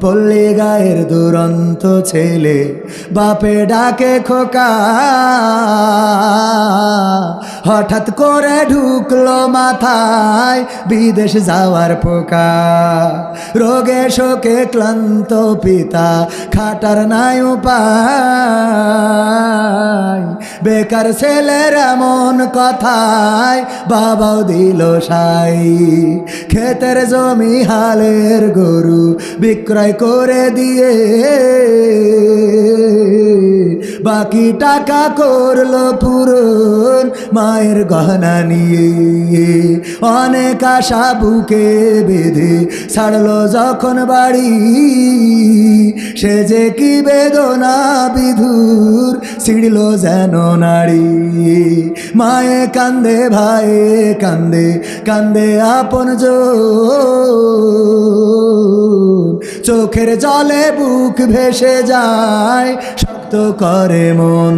পল্লী গায়ের দুরন্ত ছেলে, বাপে ডাকে খোকা। হঠাৎ করে ঢুকলো মাথায় বিদেশ যাওয়ার পোকা। রোগে শোকে ক্লান্ত পিতা, খাটার নাই উপায়। বেকার ছেলের এমন কথায় বাবাও দিল সাই। ক্ষেতের জমি হালের গরু বিক্রয় করে দিয়ে বাকি টাকা করল পূরণ মায়ের গহনা নিয়ে। অনেক আশা বুকে বেঁধে ছাড়লো যখন বাড়ি। সে যে কি বেদনা বিধুর ছিড়ল যেন নারী। মায়ে কান্দে ভাইয়ে কান্দে কান্দে আপন জো চোখের জলে বুক ভেসে যায়, শক্ত করে মন।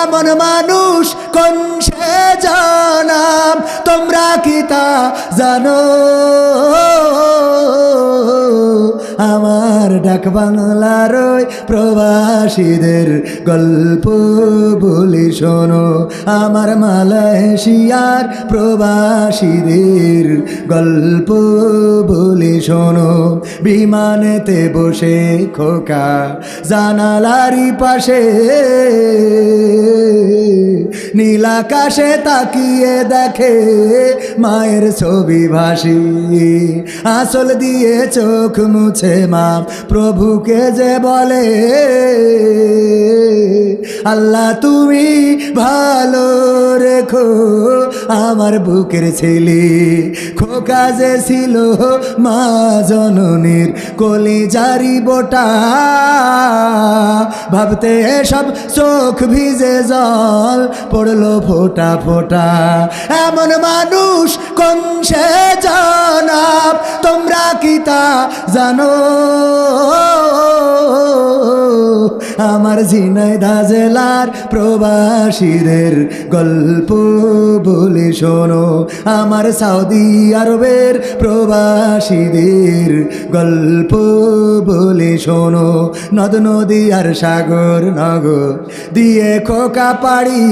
এমন মানুষ কোন সে জানাম, তোমরা কি তা জানো? আমার ডাক বাংলার প্রবাসীদের গল্প বলি শোনো। আমার মালয়েশিয়ার প্রবাসীদের গল্প বলি শোনো। বিমানেতে বসে খোকা জানালারি পাশে। নীলাকাশে তাকিয়ে দেখে মায়ের ছবি ভাসি। আসল দিয়ে চোখ মুছে মা প্রভুকে যে বলে, আল্লাহ, তুমি ভালো রেখো। আমার বুকের ছেলে খোকা যে ছিল মা জননীর কলি জারি বোটা। ভাবতে সব চোখ ভিজে জল পড়ল ফোটা ফোটা। এমন মানুষ কোন সে জানো আমার ঝিনাইদা জেলার প্রবাসীদের গল্প বলে শোনো। আমার সৌদি আরবের প্রবাসীদের গল্প বলে শোনো। নদ, নদী আর সাগর, নগর দিয়ে খোকা পাড়ি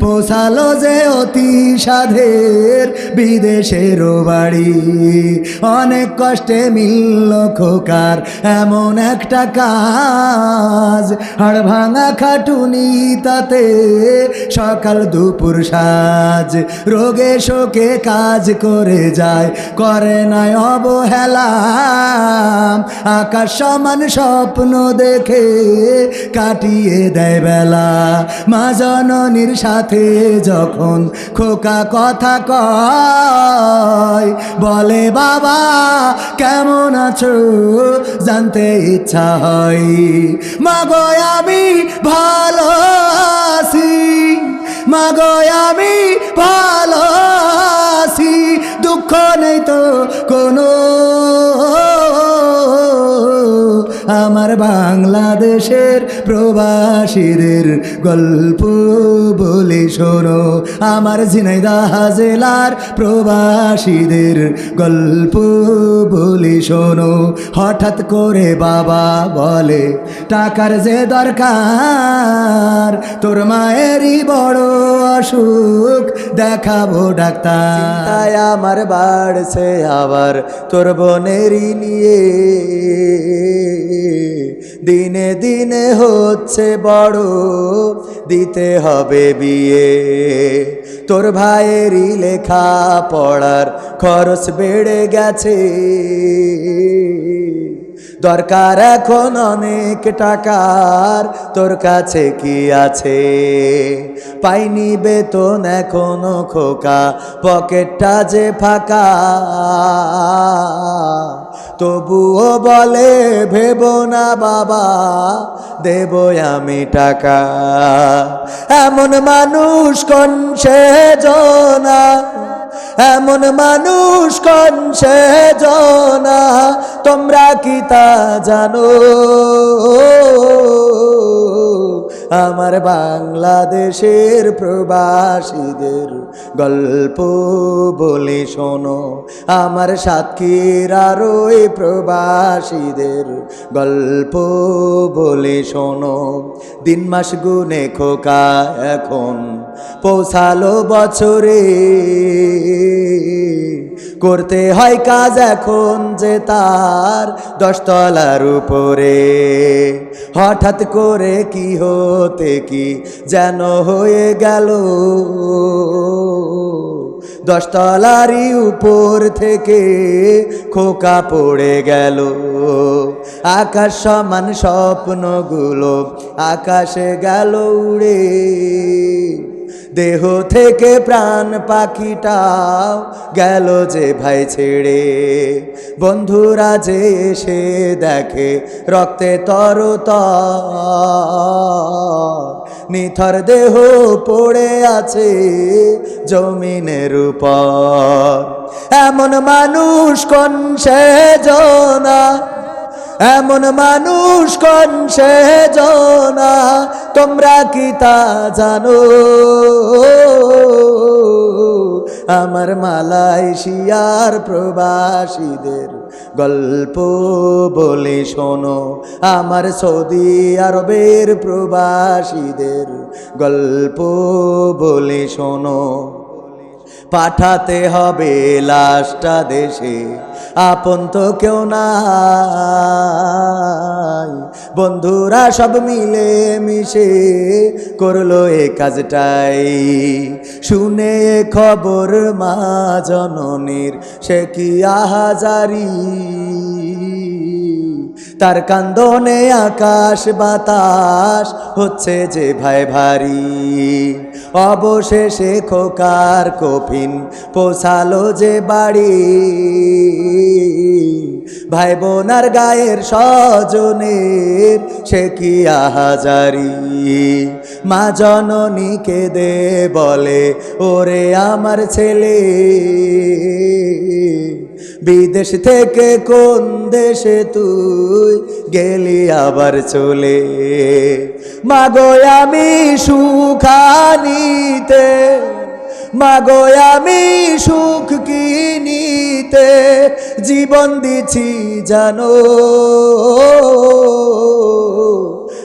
পোষালো যে অতি সাধের বিদেশের বাড়ি। অনেক কষ্টে মিলল খোকার এমন একটা কাজ। হাড় ভাঙা খাটুনি তাতে সকাল দুপুর সাজ। রোগে শোকে কাজ করে যায়, করে নাই অবহেলা আকাশ সমান স্বপ্ন দেখে কাটিয়ে দেয় বেলা। মা জননীর সাথে যখন খোকা কথা কয়, বলে, বাবা, কেমন আছো জানতে ইচ্ছা হয়। মাগো আমি ভালো আছি। মাগো আমি আমার বাংলাদেশের প্রবাসীদের গল্প বলে শোনো। আমার ঝিনাইদা জেলার প্রবাসীদের গল্প বলে শোনো। হঠাৎ করে বাবা বলে, টাকার যে দরকার, তোর মায়েরই বড় অসুখ, দেখাবো ডাক্তার। তাই আমার বাড়ছে আবার তোর বোনেরই নিয়ে। দিনে দিনে হচ্ছে বড়, দিতে হবে বিয়ে। তোর ভাইয়েরই লেখা পড়ার খরচ বেড়ে গেছে। দরকার এখন অনেক টাকার, তোর কাছে কি আছে? পাইনি বেতন এখনও খোকা, পকেটটা যে ফাঁকা। তবুও বলে, ভেব না বাবা, দেব আমি টাকা। এমন মানুষ কোন সে জনা? এমন মানুষ কোন সে জনা? তোমরা কি তা জানো? আমার বাংলাদেশের প্রবাসীদের গল্প বলে শোনো। আমার সাতক্ষীরার ওই প্রবাসীদের গল্প বলে শোনো। দিন মাস গুনে খোকা এখন, পৌঁছালো বছরে। করতে হয় কাজ এখন যে তার দশতলার উপরে। হঠাৎ করে কি হতে কি যেন হয়ে গেল? দশতলারই উপর থেকে খোকা পড়ে গেল। আকাশ সমান স্বপ্নগুলো আকাশে গেল উড়ে। দেহ থেকে প্রাণ পাখিটাও গেল যে ভাই ছেড়ে। বন্ধুরা যে এসে দেখে রক্তে তর নিথর দেহ পড়ে আছে জমিনের উপর। এমন মানুষ কোন সে জনা এমন মানুষ কোন সে জনা? তোমরা কি তা জানো? আমার মালয়েশিয়ার প্রবাসীদের গল্প বলে শোনো। আমার সৌদি আরবের প্রবাসীদের গল্প বলে শোনো। পাঠাতে হবে লাশটা দেশে। আপন তো কেউ নাই। বন্ধুরা সব মিলে মিশে করল এ কাজটাই। শুনে খবর মা জননীর, সে কি আহাজারি? তার কান্দনে আকাশ বাতাস হচ্ছে যে ভাই ভারী। অবশেষে খোকার কফিন পোষালো যে বাড়ি। ভাই বোনার গায়ের স্বজনের সে কি আহাজারি। মা জননীকে দে বলে, ওরে আমার ছেলে। বিদেশ থেকে কোন দেশে তুই গেলি আবার চলে? মাগো আমি সুখানিতে, মাগো আমি সুখ কিনিতে জীবন দিছি, জানো?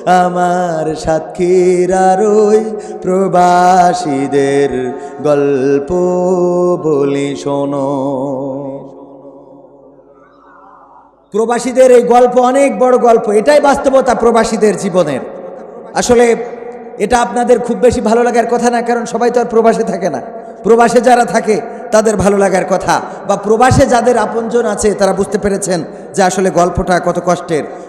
আমার সাতক্ষীরার ওই প্রবাসীদের গল্প বলি শোনো। প্রবাসীদের এই গল্প অনেক বড় গল্প। এটাই বাস্তবতা প্রবাসীদের জীবনের। আসলে এটা আপনাদের খুব বেশি ভালো লাগার কথা না, কারণ সবাই তো আর প্রবাসে থাকে না। প্রবাসে যারা থাকে, তাদের ভালো লাগার কথা। বা প্রবাসে যাদের আপনজন আছে, তারা বুঝতে পেরেছেন যে আসলে গল্পটা কত কষ্টের।